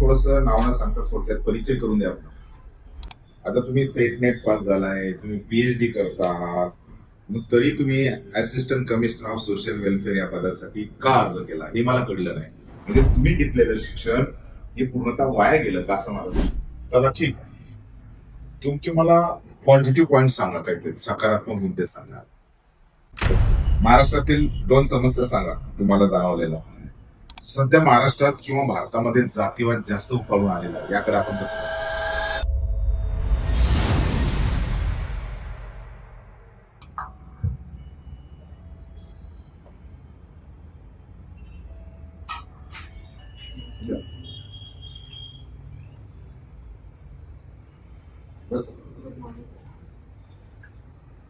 थोडस नाव सांगतात थोडक्यात परिचय करून द्या आपण आता तुम्ही सेट नेट पास झालाय तुम्ही पीएचडी करता आहात मग तरी तुम्ही assistant commissioner of social welfare या पदासाठी का अर्ज केला? हे मला कळलं नाही. म्हणजे तुम्ही घेतलेलं शिक्षण हे पूर्णतः वाया गेलं का असं मला चला ठीक आहे. तुमचे मला पॉझिटिव्ह पॉईंट सांगा काहीतरी सकारात्मक मुद्दे सांगा. महाराष्ट्रातील दोन समस्या सांगा तुम्हाला जाणवलेल्या. सध्या महाराष्ट्रात किंवा भारतामध्ये जातीवाद जास्त उफाळून आलेला आहे. याकडे आपण कसं बघतो? बस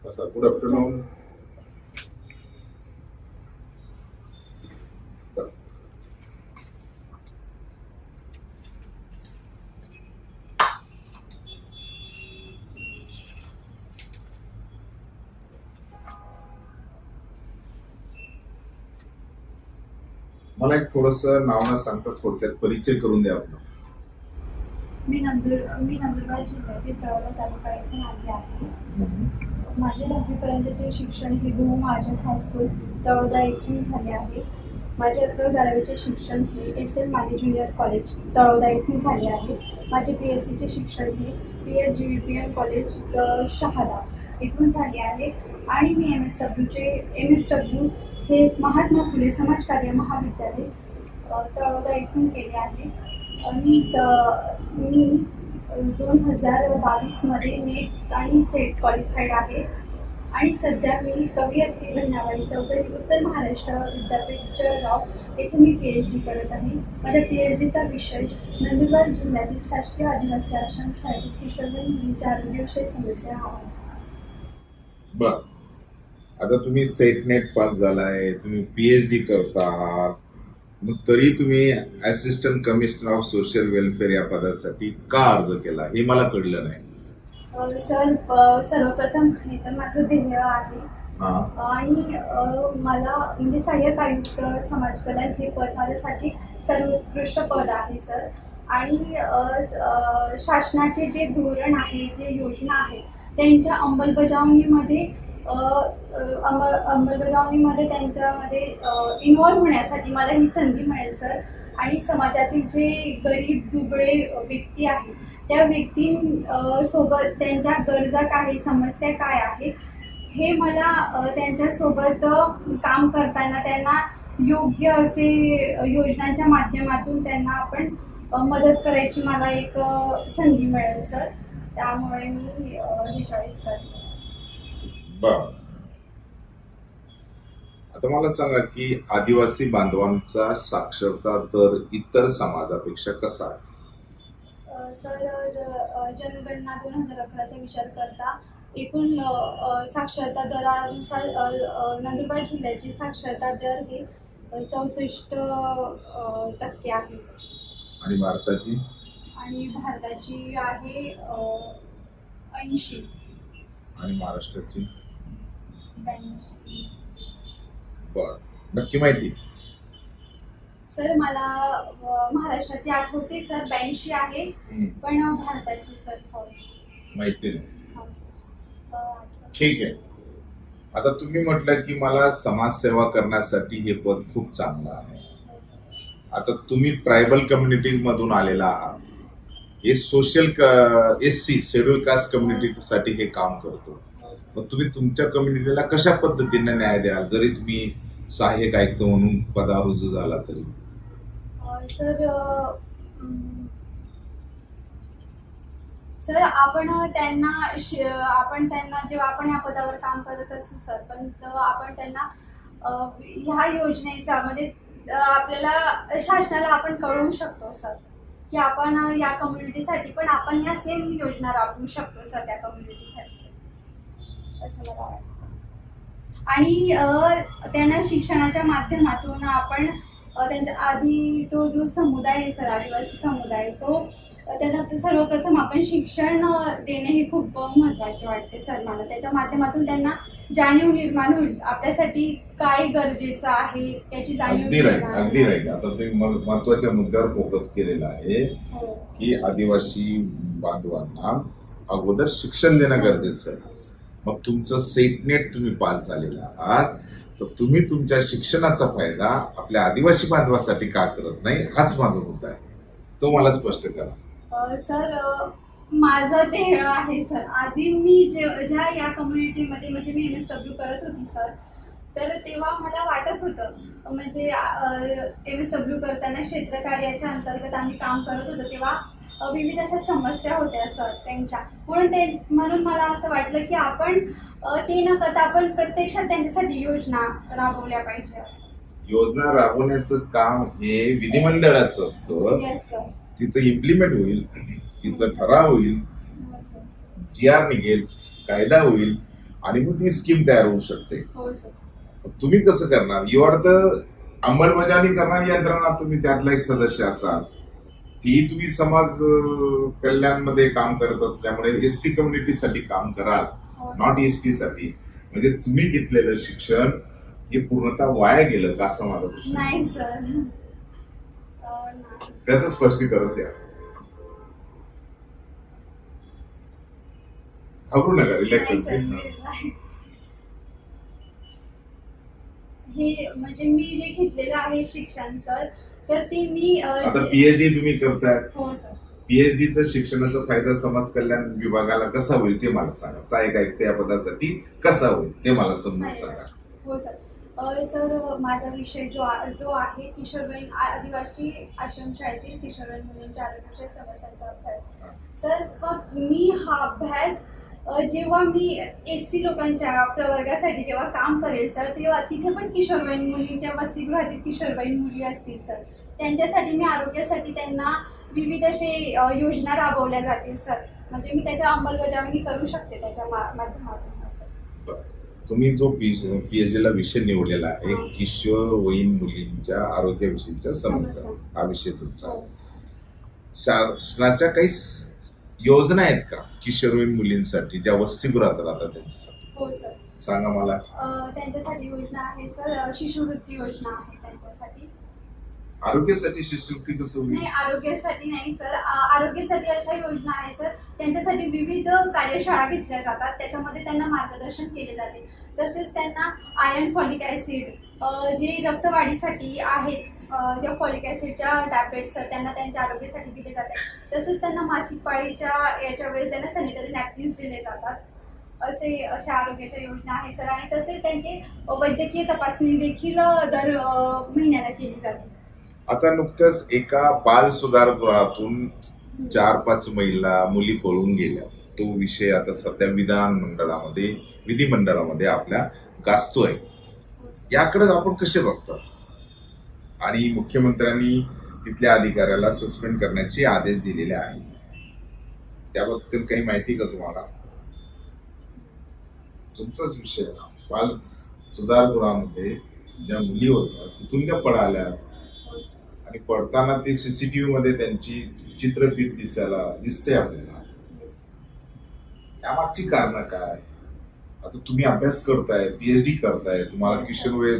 बस गुड मला एक थोडस नाव न सांगता थोडक्यात परिचय करून द्या आपला. मी नंदुर मी नंदुरबार जिल्ह्यातील तळोदा तालुका येथून आली आहे. माझे दहावीपर्यंतचे शिक्षण हे गुरु महाजन हायस्कूल तळोदा येथून झाले आहे. माझे अकरावी बारावीचे शिक्षण हे S L Mane junior college Taloda येथून झाले आहे. माझे पी एस सीचे शिक्षण हे P S G P M college Shahada येथून झाले आहे. आणि मी एम एस डब्ल्यूचे एम एस डब्ल्यू हे महात्मा फुले समाजकार्य महाविद्यालय तळोदा इथून केले आहे. आणि स मी दोन हजार बावीसमध्ये नेट आणि सेट क्वालिफाईड आहे. आणि सध्या मी कवयत्री बहिणाबाई चौधरी उत्तर महाराष्ट्र विद्यापीठ जळगाव येथे मी पी एच डी करत आहे. माझ्या पी एच डीचा विषय नंदुरबार जिल्ह्यातील शासकीय आदिवासी आश्रम शाळेत किशोरवयीन मुलींच्या आरोग्यविषयी समस्या हा आहे. आता तुम्ही सेट नेट पास झालाय तुम्ही पीएचडी करता आहात मग तरी तुम्ही assistant commissioner of social welfare या पदासाठी का अर्ज केला? हे मला कळलं नाही. सर प- सर्वप्रथम हे तर माझं ध्येय आहे. आणि मला म्हणजे सहाय्यक आयुक्त समाज कल्याण हे पद माझ्यासाठी सर्वोत्कृष्ट पद आहे सर. आणि शासनाचे जे धोरण आहे जे योजना आहे त्यांच्या अंमलबजावणीमध्ये अंमलबजावणीमध्ये त्यांच्यामध्ये इन्व्हॉल्व्ह होण्यासाठी मला ही संधी मिळेल सर आणि समाजातील जे गरीब दुबळे व्यक्ती आहेत त्या व्यक्तीं सोबत त्यांच्या गरजा काय समस्या काय आहेत हे मला त्यांच्यासोबत काम करताना त्यांना योग्य असे योजनांच्या माध्यमातून त्यांना आपण मदत करायची मला एक संधी मिळेल सर त्यामुळे मी अ, चॉईस करते. बर. आता मला सांगा की आदिवासी बांधवांचा साक्षरता दर इतर समाजापेक्षा कसा आहे? सर जनगणना दोन हजार अकराचा विचार करता एकूण साक्षरता दरानुसार नंदुरबार जिल्ह्याची साक्षरता दर हे चौसष्ट टक्के आहे सर. आणि भारताची? आणि भारताची आहे ऐंशी. आणि महाराष्ट्राची? बर. नक्की माहिती. सर मला महाराष्ट्राची आठवते सर ब्याऐंशी आहे. पण भारताची सर सॉरी. माहिती नाही. हा. ठीक आहे. आता तुम्ही म्हटलं की मला समाजसेवा करण्यासाठी हे पद खूप चांगलं आहे. हो. आता तुम्ही ट्रायबल कम्युनिटी मधून आलेला आहात. हे social S C schedule caste कम्युनिटीसाठी हे काम करतो. मग तुम्ही तुमच्या कम्युनिटीला कशा पद्धतीने न्याय द्याल? जरी तुम्ही सहाय्यक आयुक्त म्हणून पदावर रुजू झाला तरी. सर सर आपण त्यांना आपण त्यांना जेव्हा आपण या पदावर काम करत असतो सर पण आपण त्यांना ह्या योजनेचा म्हणजे आपल्याला शासनाला आपण कळवू शकतो सर की आपण या कम्युनिटीसाठी पण आपण ह्या सेम योजना राबवू शकतो सर त्या कम्युनिटीसाठी असं मला वाटतं. आणि त्यांना शिक्षणाच्या माध्यमातून आपण त्यांच्या आधी तो जो समुदाय आहे सर आदिवासी समुदाय तो त्यांना सर्वप्रथम आपण शिक्षण देणे हे खूप महत्त्वाचे वाटते सर मला. त्याच्या माध्यमातून त्यांना जाणीव निर्माण होईल. आपल्यासाठी काय गरजेचं आहे त्याची जाणीव अगदी राईट अगदी आता तुम्ही महत्त्वाच्या मुद्द्यावर फोकस केलेला आहे हो. की आदिवासी बांधवांना अगोदर शिक्षण देणं गरजेचं आहे. मग तुमचं सेटनेट तुम्ही पास झालेला आहात. तर तुम्ही तुमच्या शिक्षणाचा फायदा आपल्या आदिवासी बांधवासाठी का करत नाही हाच माझा मुद्दा आहे. तो मला स्पष्ट करा. सर माझा माझं ते आहे सर. आधी मी जे ज्या या कम्युनिटीमध्ये म्हणजे मी एम एस डब्ल्यू करत होती सर तर तेव्हा मला वाटत होतं म्हणजे एम एस डब्ल्यू करताना क्षेत्रकार्याच्या अंतर्गत आम्ही काम करत होतो तेव्हा विविध अशा समस्या होत्या सर त्यांच्या. म्हणून ते म्हणून मला असं वाटलं की आपण ते न करता आपण प्रत्यक्षात त्यांच्यासाठी योजना राबवल्या पाहिजे. योजना राबवण्याचं काम हे विधिमंडळाचं असतं. तिथं इम्प्लिमेंट होईल तिथं ठराव होईल हो जी आर निघेल कायदा होईल आणि मग ती स्कीम तयार होऊ शकते. हो तुम्ही कसं करणार? यू आर द अंमलबजावणी करणारी यंत्रणा तुम्ही त्यातला एक सदस्य असाल. ती तुम्ही समाज कल्याणमध्ये काम करत असल्यामुळे एस सी कम्युनिटीसाठी काम कराल हो. नॉट एस टी साठी. म्हणजे तुम्ही घेतलेलं शिक्षण हे पूर्णतः वाया गेलं का असं माझा प्रश्न त्याचं स्पष्टीकरण द्या. घाबरू नका रिलॅक्स. हे म्हणजे मी जे घेतलेलं आहे शिक्षण सर तर ते मी आता पीएचडी तुम्ही करताय. हो सर. पीएचडीचा शिक्षणाचा फायदा समाज कल्याण विभागाला कसा होईल ते मला सांगा. सहाय्यक आयुक्त या पदासाठी कसा होईल ते मला समजून सांगा. हो सर. सर माझा विषय जो जो आहे किशोरवयीन आदिवासी आश्रमशाळेतील किशोरवयीन मुलींच्या आरोग्याच्या समस्यांचा अभ्यास. सर मग मी हा अभ्यास जेव्हा मी एस सी लोकांच्या प्रवर्गासाठी जेव्हा काम करेल सर तेव्हा तिथे पण किशोरवयीन मुलींच्या वसतिगृहातील किशोरवयीन मुली असतील सर. त्यांच्यासाठी मी आरोग्यासाठी त्यांना विविध असे योजना राबवल्या जातील सर. म्हणजे मी त्याच्या अंमलबजावणी करू शकते त्याच्या माध्यमातून तुम्ही जो पीएचडी ला विषय निवडलेला आहे किशोरवयीन मुलींच्या आरोग्याविषयीच्या समस्या हा विषय तुमचा. शासनाच्या काही योजना आहेत का किशोरवयीन मुलींसाठी ज्या वसतिगृहात राहतात त्यांच्यासाठी? हो सर. सांगा मला. अ, त्यांच्यासाठी योजना आहे सर. अ, शिष्यवृत्ती योजना आहे त्यांच्यासाठी. आरोग्यासाठी शिष्यवृत्ती कसं नाही आरोग्यासाठी नाही सर. आरोग्यासाठी अशा योजना आहे सर. त्यांच्यासाठी विविध कार्यशाळा घेतल्या जातात. त्याच्यामध्ये त्यांना मार्गदर्शन केले जाते. तसेच त्यांना आयर्न फॉलिक ॲसिड जे रक्तवाढीसाठी आहेत ज्या फॉलिक ऍसिडच्या टॅबलेट्स सर त्यांना त्यांच्या आरोग्यासाठी दिले जातात. तसेच त्यांना मासिक पाळीच्या याच्या वेळेस त्यांना सॅनिटरी नॅपकिन्स दिले जातात. असे अशा आरोग्याच्या योजना आहे सर. आणि तसेच त्यांचे वैद्यकीय तपासणी देखील दर महिन्याला केली जाते. आता नुकत्याच एका बाल सुधारगृहातून चार पाच महिला मुली पळून गेल्या. तो विषय आता सध्या विधान मंडळामध्ये विधिमंडळामध्ये आपल्या गाजतोय याकडे आपण कसे बघतो आणि मुख्यमंत्र्यांनी तिथल्या अधिकाऱ्याला सस्पेंड करण्याचे आदेश दिलेले आहेत. त्याबद्दल काही माहिती का तुम्हाला? तुमचाच विषय बाल सुधारगृहामध्ये ज्या मुली होत्या तिथून त्या पळाल्या. आणि पडताना ते सीसीटीव्ही मध्ये त्यांची चित्रफित दिसायला दिसते आपल्याला. त्यामागची कारण काय? आता तुम्ही अभ्यास करताय पीएचडी करताय तुम्हाला किशोरवय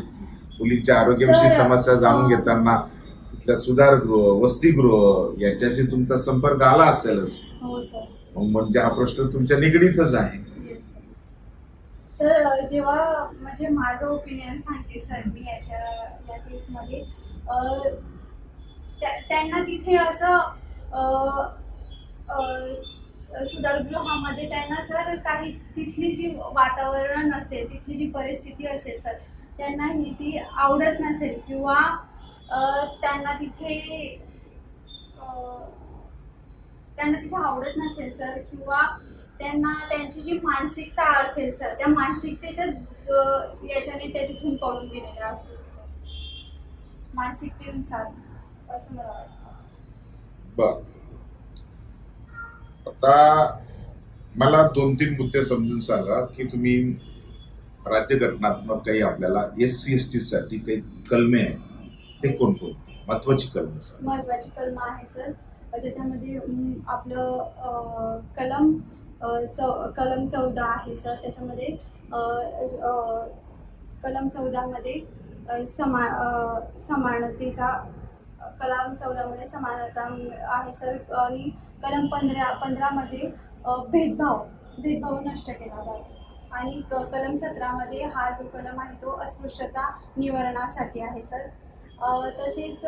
मुलींच्या आरोग्याविषयी समस्या जाणून अं, घेताना तिथल्या सुधारगृह वसतिगृह यांच्याशी तुमचा संपर्क आला असेलच. हो म्हणजे हा प्रश्न तुमच्या निगडीतच आहे. सर जेव्हा म्हणजे माझं ओपिनियन सांगते सर मी याच्या या केसमध्ये त्यांना तिथे असं सुधारगृहामध्ये त्यांना सर काही तिथली जी वातावरण असेल तिथली जी परिस्थिती असेल सर त्यांना ही ती आवडत नसेल किंवा त्यांना तिथे त्यांना तिथे आवडत नसेल सर किंवा त्यांना त्यांची जी मानसिकता असेल सर त्या मानसिकतेच्या याच्याने त्या तिथून पळून गेलेल्या असतील सर. मानसिकतेनुसार. असं मला वाटतं. बर. आता मला दोन तीन मुद्दे समजून सांगा की तुम्ही राज्यघटनात्मक काही आपल्याला एस सी एस टी साठी काही कलमे आहेत. ते कोणकोणते? महत्वाची कलमे महत्वाची कलम आहे सर. ज्याच्यामध्ये आपलं कलम चौ कलम चौदा आहे सर. त्याच्यामध्ये कलम चौदामध्ये समा समानतेचा कलम चौदामध्ये समानता आहे सर. आणि कलम पंधरा पंधरामध्ये भेदभाव भेदभाव नष्ट केला जातो. आणि कलम सतरामध्ये हा जो कलम आहे तो अस्पृश्यता निवारणासाठी आहे सर. तसेच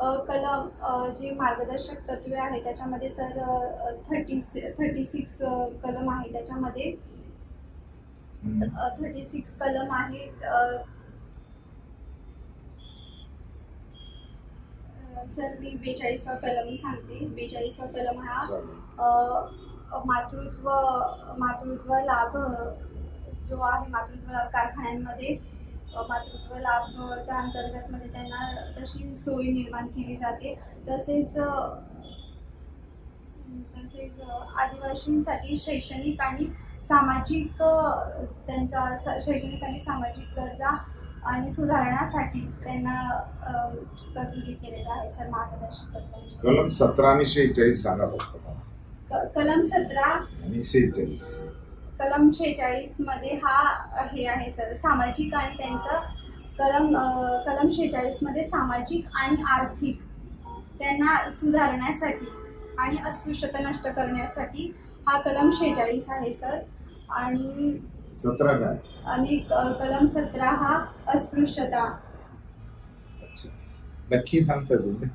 कलम जे मार्गदर्शक तत्वे आहे त्याच्यामध्ये सर थर्टी थर्टी सिक्स कलम आहे त्याच्यामध्ये. थर्टी सिक्स कलम आहे अ, अ, सर मी बेचाळीसवा कलम सांगते. बेचाळीसवा कलम हा मातृत्व मातृत्व लाभ जो आहे मातृत्व लाभ कारखान्यांमध्ये मातृत्व लाभच्या अंतर्गत मध्ये त्यांना तशी सोय निर्माण केली जाते. तसेच तसेच आदिवासींसाठी शैक्षणिक आणि सामाजिक त्यांचा शैक्षणिक आणि सामाजिक गरजा आणि सुधारण्यासाठी त्यांना तरतुदी केलेल्या आहे सर मार्गदर्शक तत्वांची कलम सतरा आणि शेहेचाळीस सांगा फक्त मला. क- कलम सतरा आणि शेहेचाळीस. कलम शेहेचाळीसमध्ये हा हे आहे सर सामाजिक आणि त्यांचं कलम अं, कलम शेहेचाळीसमध्ये सामाजिक आणि आर्थिक त्यांना सुधारण्यासाठी आणि अस्पृश्यता नष्ट करण्यासाठी हा कलम शेहेचाळीस आहे सर. आणि सतरा काय आणि कलम सतरा हा अस्पृश्यता. नक्की सांगता तुम्ही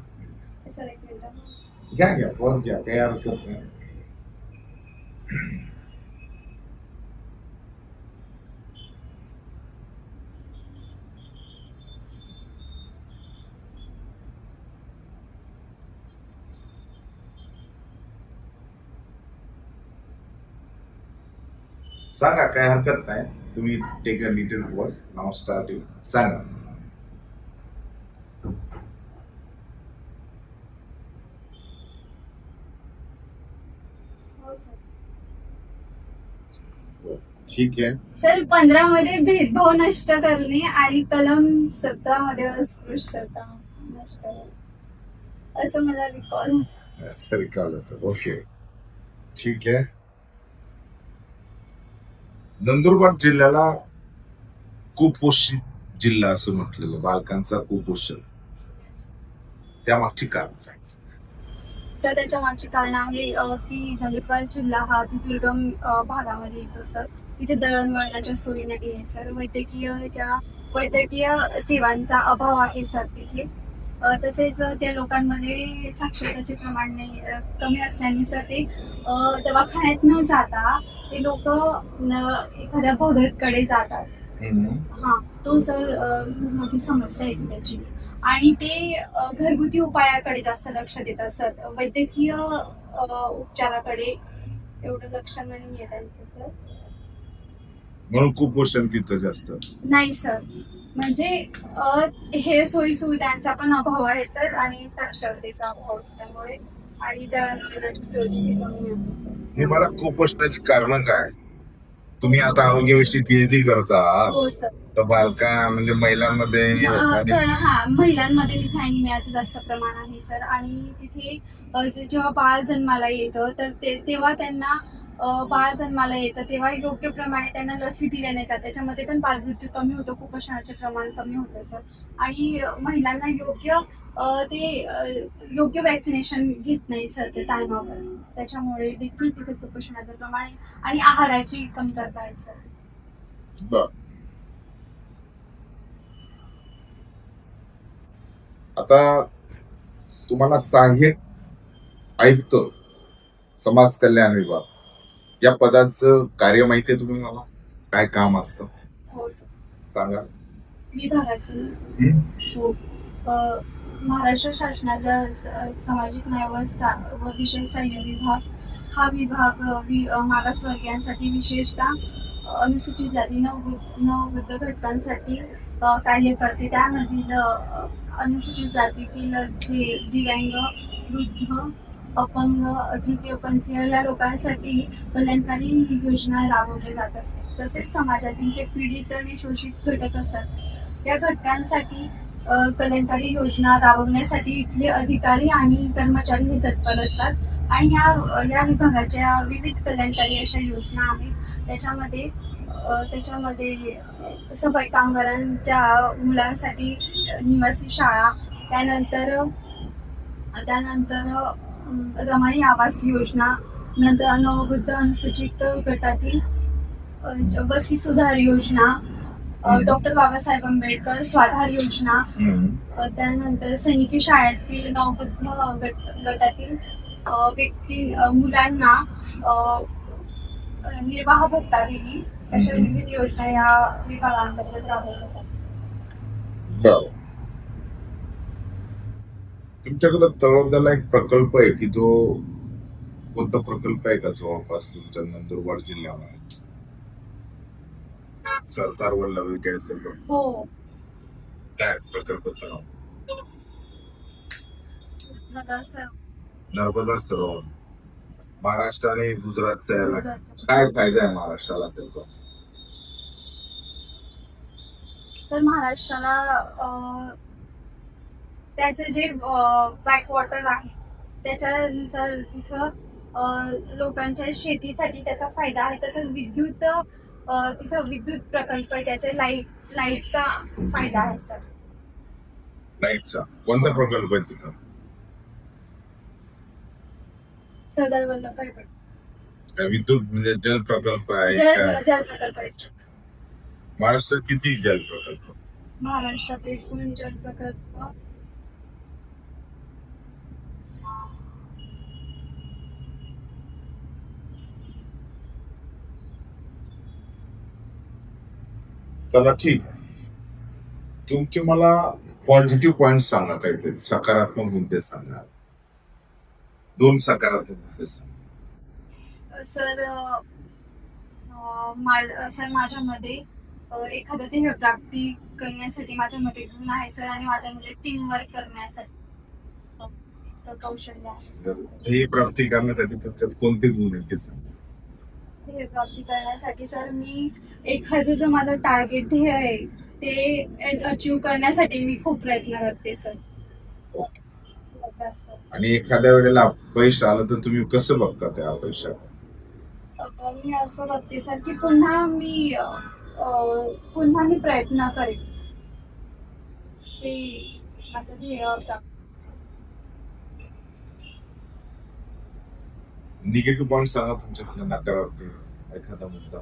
घ्या घ्या पॉज घ्या काही हरकत नाही सांगा काय हरकत नाही. तुम्ही टेक अ डिटेल वर्ड नाव स्टार्ट यू सांगा. ठीक आहे. सर पंधरा मध्ये भेदभाव नष्ट करणे आणि कलम सतरा मध्ये अस्पृश्यता नष्ट करणे. असं मला रिकॉल सर होतं. ओके ठीक आहे. नंदुरबार जिल्ह्याला कुपोषित जिल्हा असं म्हटलेलं बालकांचा कुपोषण. त्यामागची कारण काय? सर त्याच्या मागची कारण आहे की नंदुरबार जिल्हा हा अति दुर्गम भागामध्ये येतो सर. तिथे दळणवळणाच्या सोयी नाही आहे सर. वैद्यकीय ज्या वैद्यकीय सेवांचा अभाव आहे सर तिथे. तसेच त्या लोकांमध्ये साक्षरतेचे प्रमाण नाही कमी असल्याने सर ते दवाखान्यात न जाता ते लोक एखाद्या भगतकडे जातात. हा तो सर खूप मोठी समस्या आहे त्याची. आणि ते घरगुती उपायाकडे जास्त लक्ष देतात सर. वैद्यकीय उपचाराकडे एवढं लक्ष नाही आहे त्यांचं सर. म्हणून कुपोषण तिथं जास्त. नाही सर. म्हणजे हे सोयी सुविधांचा पण अभाव आहे सर आणि साक्षरतेचा अभाव असल्यामुळे आणि दळणवळणाची सोयी कमी आहे. हे मला कुपोषणाची कारण काय? तुम्ही आता आरोग्याविषयी पीएचडी करता. हो सर. तर बालका म्हणजे महिलांमध्ये अ, आणि- सर हा महिलांमध्ये जास्त प्रमाण आहे सर. आणि तिथे अ, जे- जेव्हा बाळ जन्माला येतं तर ते तेव्हा त्यांना बाळ जन्माला येतं तेव्हा योग्य प्रमाणे त्यांना लसी दिल्या नाही जात. त्याच्यामध्ये पण बालमृत्यू कमी होतो कुपोषणाचे प्रमाण कमी होतं सर आणि महिलांना योग्य ते योग्य वॅक्सिनेशन घेत नाही सर ते टायमावर त्याच्यामुळे देखील तिथे कुपोषणाचं प्रमाण आणि आहाराची कमतरता आहे सर. आता तुम्हाला सहाय्यक आयुक्त समाज कल्याण विभाग. या पदाचं कार्य माहिती आहे तुम्ही मला? काय काम असतं? हो सर. सांगा. विभागाचं हं? हो. अ, महाराष्ट्र शासनाचा स- सामाजिक न्याय व सा- व विशेष सहाय्य विभाग हा विभाग अ, वि- अ, मागासवर्गीयांसाठी विशेषतः अ, अनुसूचित जाती नववृद्ध घटकांसाठी अ, कार्य करते. त्यामधील अ, अनुसूचित जातीतील जे दिव्यांग वृद्ध अपंग तृतीयपंथीय या लोकांसाठी कल्याणकारी योजना राबवल्या जात असतात तसेच समाजातील जे पीडित आणि शोषित घटक असतात या घटकांसाठी कल्याणकारी योजना राबवण्यासाठी इथले अधिकारी आणि कर्मचारी हे तत्पर असतात. आणि या या विभागाच्या विविध कल्याणकारी अशा योजना आहेत. त्याच्यामध्ये त्याच्यामध्ये सफाई कामगारांच्या मुलांसाठी निवासी शाळा त्यानंतर त्यानंतर रमाई आवास योजना नंतर नवबुद्ध अनुसूचित गटातील वस्ती सुधार योजना डॉक्टर बाबासाहेब आंबेडकर स्वाधार योजना त्यानंतर सैनिकी शाळेतील नवबुद्ध गट गटातील व्यक्ती मुलांना निर्वाह भत्ता दिली अशा. विविध योजना या विभागांतर्गत राबवल्या जातात. तुमच्याकडे तळोद्याला एक प्रकल्प आहे की जो कोणता प्रकल्प आहे का जवळपास तुमच्या नंदुरबार जिल्ह्यामध्ये? सरदार वल्लभ विद्यार्थी हो. काय प्रकल्पाचं नाव? मला असं नर्मदा सरोवर महाराष्ट्र आणि गुजरातचा. याला काय फायदा आहे महाराष्ट्राला त्याचा? सर महाराष्ट्राला अ, त्याचं जे बॅकवॉटर आहे त्याच्यानुसार तिथं लोकांच्या शेतीसाठी त्याचा फायदा आहे. तसंच विद्युत तिथं विद्युत प्रकल्प आहे त्याचे लाइट लाईटचा फायदा आहे सर. लाईटचा कोणता प्रकल्प आहे तिथं? सरदार वल्लभभाई पटेल विद्युत म्हणजे जल प्रकल्प आहे जल प्रकल्प आहे सर. महाराष्ट्रात किती जल प्रकल्प? महाराष्ट्रात एकूण जल प्रकल्प चला ठीक आहे. तुमचे मला पॉझिटिव्ह पॉइंट सांगा काहीतरी सकारात्मक मुद्दे सांगा दोन सकारात्मक मुद्दे सांगा. सर मा- सर माझ्यामध्ये एखादं ध्येय प्राप्ती करण्यासाठी माझ्यामध्ये गुण आहे सर आणि माझ्यामध्ये टीम वर्क करण्यासाठी. कौशल्य आहे. ध्येय प्राप्ती करण्यासाठी तुमच्यात कोणते गुण आहेत ते सांगा. ध्येय प्राप्ती करण्यासाठी सर मी एखादं माझं टार्गेट ध्येय आहे ते अचीव करण्यासाठी मी खूप प्रयत्न करते सर. आणि एखाद्या वेळेला अपयश आलं तर तुम्ही कसं बघता त्या अपयशात मी असं बघते सर की पुन्हा मी पुन्हा मी प्रयत्न करेन. ते माझं ध्येय होता. निगेटिव्ह पॉइंट सांगा तुमच्या नकारात्मक एखादा मुद्दा.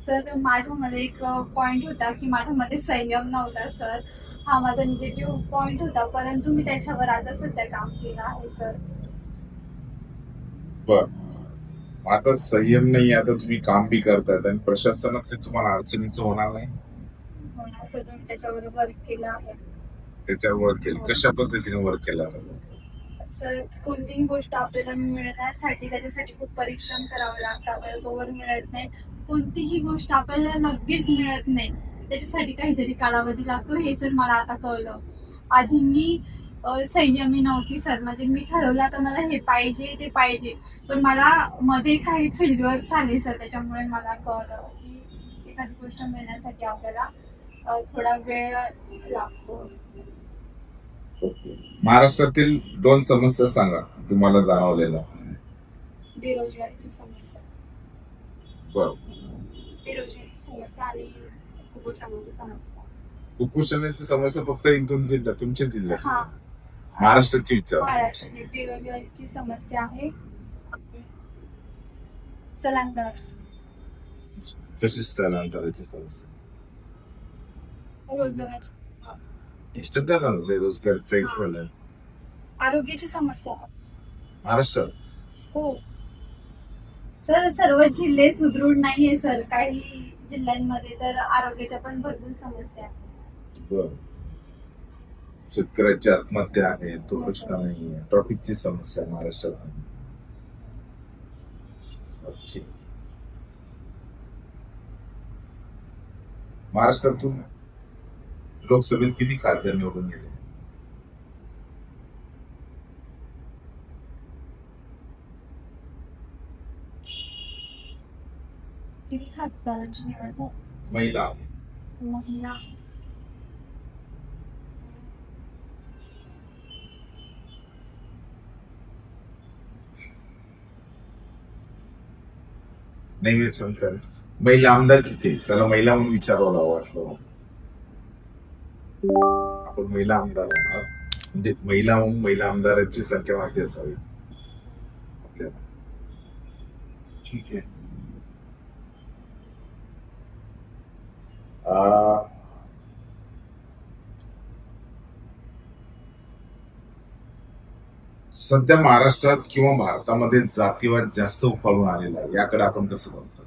सर माझ्यामध्ये एक पॉइंट होता की माझ्यामध्ये संयम नव्हता सर. हा माझा निगेटिव्ह पॉइंट होता परंतु मी त्याच्यावर आता सध्या काम केलं आहे सर. बर. आता संयम नाही आता तुम्ही काम बी करतायत आणि प्रशासनात ते तुम्हाला अडचणीचं होणार नाही? होणार सर. मी त्याच्यावर वर्क केलं आहे. त्याच्यावर केलं. कशा पद्धतीने वर्क केला? सर कोणतीही गोष्ट आपल्याला मिळण्यासाठी त्याच्यासाठी खूप परिश्रम करावे लागतात. आपल्याला तोवर मिळत नाही. कोणतीही गोष्ट आपल्याला नक्कीच मिळत नाही. त्याच्यासाठी काहीतरी कालावधी लागतो. हे सर मला आता कळलं. आधी मी संयमी नव्हती सर. म्हणजे मी ठरवलं आता मला हे पाहिजे ते पाहिजे. पण मला मध्ये काही फेल्युअर झाले सर. त्याच्यामुळे मला कळलं की एखादी गोष्ट मिळण्यासाठी आपल्याला थोडा वेळ लागतो. महाराष्ट्रातील दोन समस्या सांगा तुम्हाला जाणवलेल्या. बेरोजगारीची समस्या. बर. बेरोजगारीची समस्या आणि कुपोषणाची समस्या. कुपोषणाची समस्या फक्त इथून जिल्ह्यात तुमच्या जिल्ह्यात? हा. महाराष्ट्राची विचार महाराष्ट्रात बेरोजगारीची समस्या आहे. स्थलांतर कशी स्थलांतराची समस्या. रोजगाराची इष्टता का बेरोजगारीचा एक फल आहे आरोग्याची समस्या महाराष्ट्रात हो सर सर्व जिल्हे सुदृढ नाहीये सर काही जिल्ह्यांमध्ये तर आरोग्याच्या पण भरपूर समस्या आहेत. बर. शेतकऱ्याची आत्महत्या आहे तो प्रश्न नाही आहे ट्रॉफिकची समस्या आहे महाराष्ट्रात. नाही अच्छी. महाराष्ट्रातून लोकसभेत किती खासदार निवडून गेले किती जबाबदारांची निवड महिला महिला नाही मी सांगतो महिला आमदार किती चला महिला म्हणून विचारायला वाटलं आपण महिला आमदार म्हणजे महिला म्हणून महिला आमदारांची संख्या वाढली असावी. आपल्याला ठीक आहे. सध्या महाराष्ट्रात किंवा भारतामध्ये जातीवाद जास्त उफाळून आलेला आहे. याकडे आपण कसं बघतो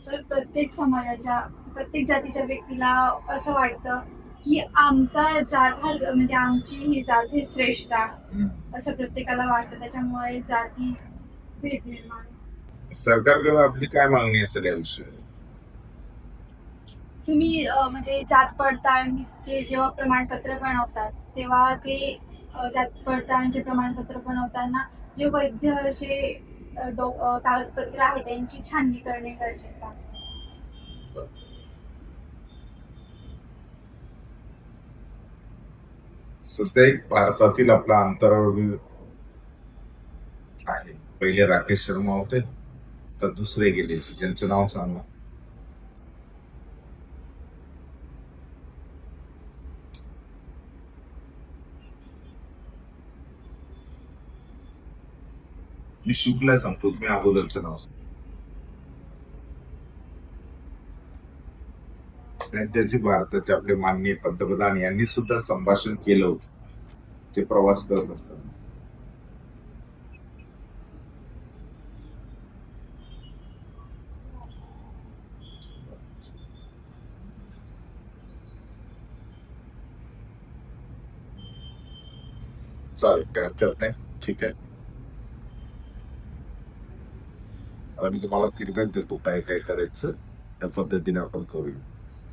सर प्रत्येक समाजाच्या प्रत्येक जातीच्या व्यक्तीला असं वाटतं की आमचा जात हा म्हणजे आमची ही जात ही श्रेष्ठ आहे. असं प्रत्येकाला वाटतं. त्याच्यामुळे जाती भेद निर्माण. सरकारकडे आपली काय मागणी असेल या विषयी तुम्ही म्हणजे जात पडताळणीचे जेव्हा प्रमाणपत्र बनवतात तेव्हा ते जात पडताळणीचे प्रमाणपत्र बनवताना जे वैध असे कागदपत्र आहेत त्यांची छाननी करणे गरजेचं आहे. सध्या एक भारतातील आपला अंतराळ आहे. पहिले राकेश शर्मा होते तर दुसरे गेले. ज्यांचं नाव सांगा. मी शुक्ला सांगतो तुम्ही अगोदरचं नाव सांगा. त्यांचे भारताचे आपले माननीय पंतप्रधान यांनी सुद्धा संभाषण केलं होतं. ते प्रवास करत असताना. चालेल काय हरकत नाही. ठीक आहे. आता मी तुम्हाला फीडबॅक देतो काय काय करायचं त्या पद्धतीने आपण करूया.